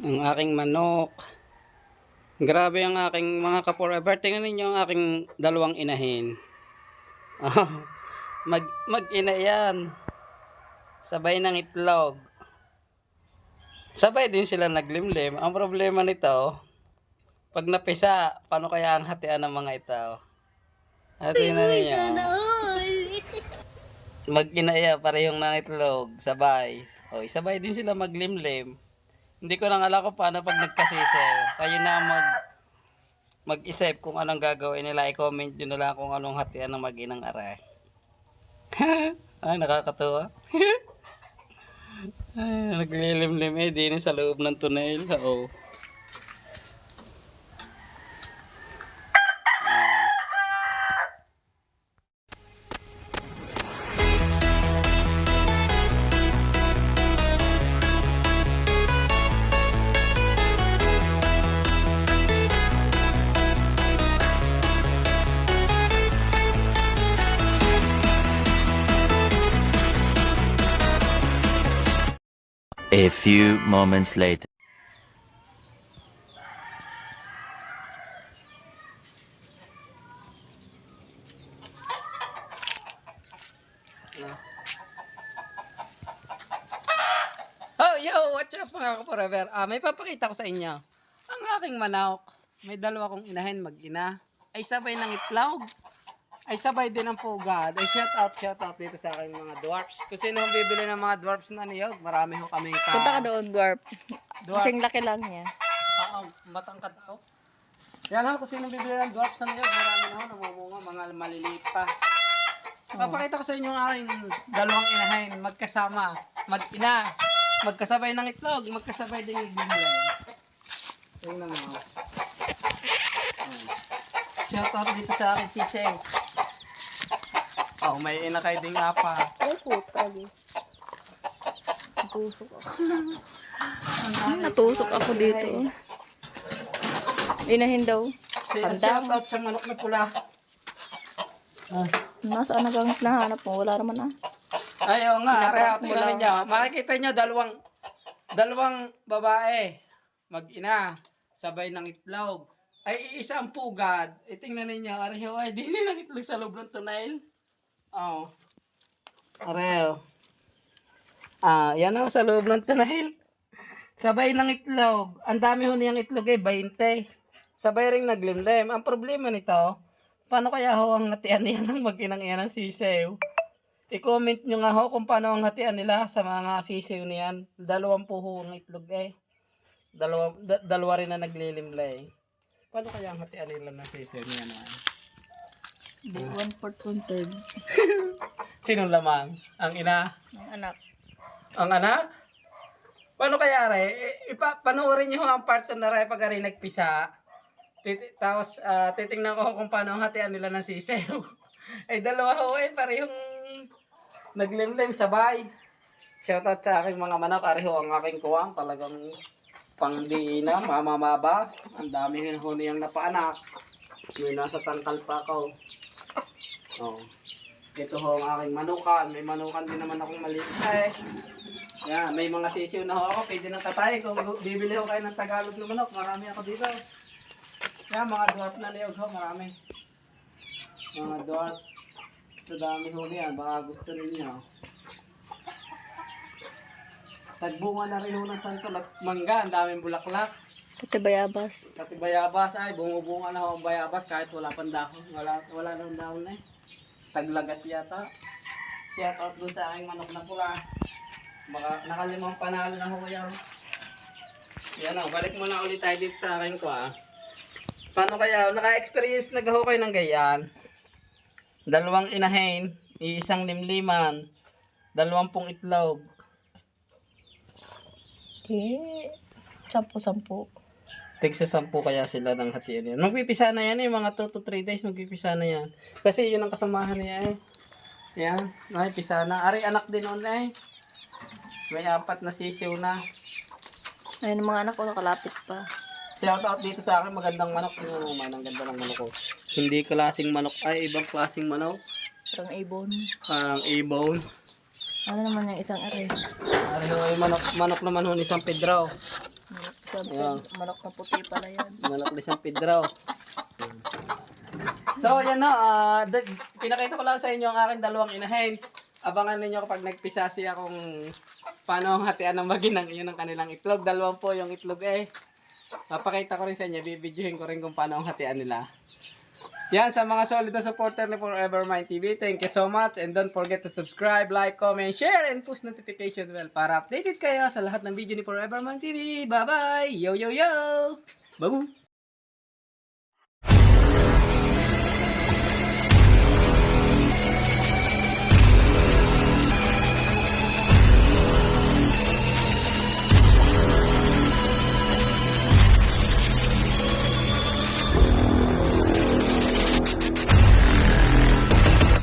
Ang aking manok. Grabe ang aking mga ka-forever. Tingnan ninyo ang aking dalawang inahin. Oh, mag, mag-ina yan. Sabay ng itlog. Sabay din sila naglimlim. Ang problema nito, pag napisa, paano kaya ang hatian ng mga ito? At tingnan ninyo. Mag-inaya, parehong ng itlog. Sabay. O, sabay din sila maglimlim. Hindi ko lang alam kung paano pag nagkasisel. Kayo na mag mag-isip kung anong gagawin nila. I-comment nyo na lang kung anong hatian ng mag-inang aray. Ay, nakakatuwa. Ay, naglilimlim eh. Di na sa loob ng tunnel. Oo. A few moments later. Oh, yo, what's up mga ka-forever? Ah, may papakita ko sa inyo. Ang aking manok, may dalawa kong inahin mag-ina. Ay sabay ng itlog. Ay sabay din ang pugad. Ay shout out, shout out dito sa aking mga dwarfs. Kung sino ang bibili ng mga dwarfs na niyog, marami ho kami ka. Punta ka doon, dwarf. Dwarf. Kasing laki lang niya. Oo, matangkad ako. Yan ho, kung sino bibili ng dwarfs na niyog, marami na ho, namumunga, mga maliliit pa. Papakita ko sa inyo ang aking dalawang inahin, magkasama, mag-ina, magkasabay ng itlog, magkasabay din yung bumilay. Tingnan mo. Shout out dito sa aking siseng. Oh, may ina kay ding apa. Ay, puta, guys. Natusok ako. Natusok ako dito. Inahin daw. Shout out sa manok na pula. Ah. Nasaan nagang nahanap mo? Wala naman ah. Ayaw nga, tingnan lang. ninyo. Makikita nyo, dalawang, dalawang babae, mag-ina, sabay ng itlog. Ay, isa ang pugad. E, tingnan ninyo, areho, ay, di nila itlog sa loob ng tunnel. Oo. Oh. Areho. Ah, yan o, sa loob ng tunnel. Sabay ng itlog. Ang dami ho niyang itlog eh, 20. Sabay ring naglimlim. Ang problema nito, paano kaya ho ang hatian niya ng mag-inang iyan ng sisew? I-comment nyo nga ho kung paano ang hatian nila sa mga sisiw niyan. Dalawang puho ang itlog eh. Dalawa, da- dalawa rin na naglilimlay. Paano kaya ang hatian nila ng sisiw niyan? ah? Hindi, one fourth, one third. Sinong lamang? Ang ina? Ang anak. Ang anak? Paano kaya re? Ipa, panoorin nyo ang part na re pag rin nagpisa. Titi, tapos ah, titingnan ko kung paano hatian nila ng sisiw. Ay dalawa ho eh, parehong naglimlim sabay. Shoutout sa aking mga manok, areho ang aking kuwang, talagang pangdiina, mamamaba. Ang dami ho niyang napaanak. May nasa tangkal pa ako. Oh. Ito ho ang aking manukan. May manukan din naman akong maliit eh. Yan, may mga sisiw na ho ako. Pwede nang tatay. Kung bibili ho kayo ng Tagalog na manok, marami ako dito. Yan, mga dwarf na niyog ho, marami. Mga dwarf. Sa dami ho niyan, baka gusto ninyo. Tagbunga na rin ho ng santol at mangga. Ang daming bulaklak. Pati bayabas. Pati bayabas, ay bumubunga na ho ang bayabas kahit wala pang dahon. Wala, wala nang dahon na eh. Taglagas yata. Shout out doon sa aking manok na pula. Baka nakalimang panalo na ho yan. Yan o, balik muna ulit tayo dito sa akin ko ah. Paano kaya, naka-experience na ho kayo ng gayan? Dalawang inahin, iisang limliman, dalawampung itlog. Eh, sampu-sampu. Tig sa sampu kaya sila ng hatiin yan. Magpipisa na yan eh, mga 2 to 3 days magpipisa na yan. Kasi yun ang kasamahan niya eh. Yan, nakipisa na. Ari, anak din noon eh. May apat na sisiw na. Ayun, mga anak ko nakalapit pa. Shout out dito sa akin, magandang manok. Tingnan mo man, ang ganda ng manok ko. Hindi klaseng manok, ay ibang klaseng manok. Parang ibon. Parang A-bone. Ano naman yung isang? Ari, ho, ay manok, manok naman ho ni San Pedro. Sa Ayan. manok na puti pala yan. Manok ni San Pedro. So, yan na. d- pinakita ko lang sa inyo ang aking dalawang inahin. Abangan ninyo kapag nagpisa siya kung paano ang hatian ng maginang yun ang kanilang itlog. Dalawang po yung itlog eh. Papakita ko rin sa inyo, bibidyohin ko rin kung paano ang hatian nila. Yan, sa mga solid na supporter ni Forever Mind TV, thank you so much. And don't forget to subscribe, like, comment, share, and push notification bell para updated kayo sa lahat ng video ni Forever Mind TV. Bye-bye! Yo, yo, yo! Babu!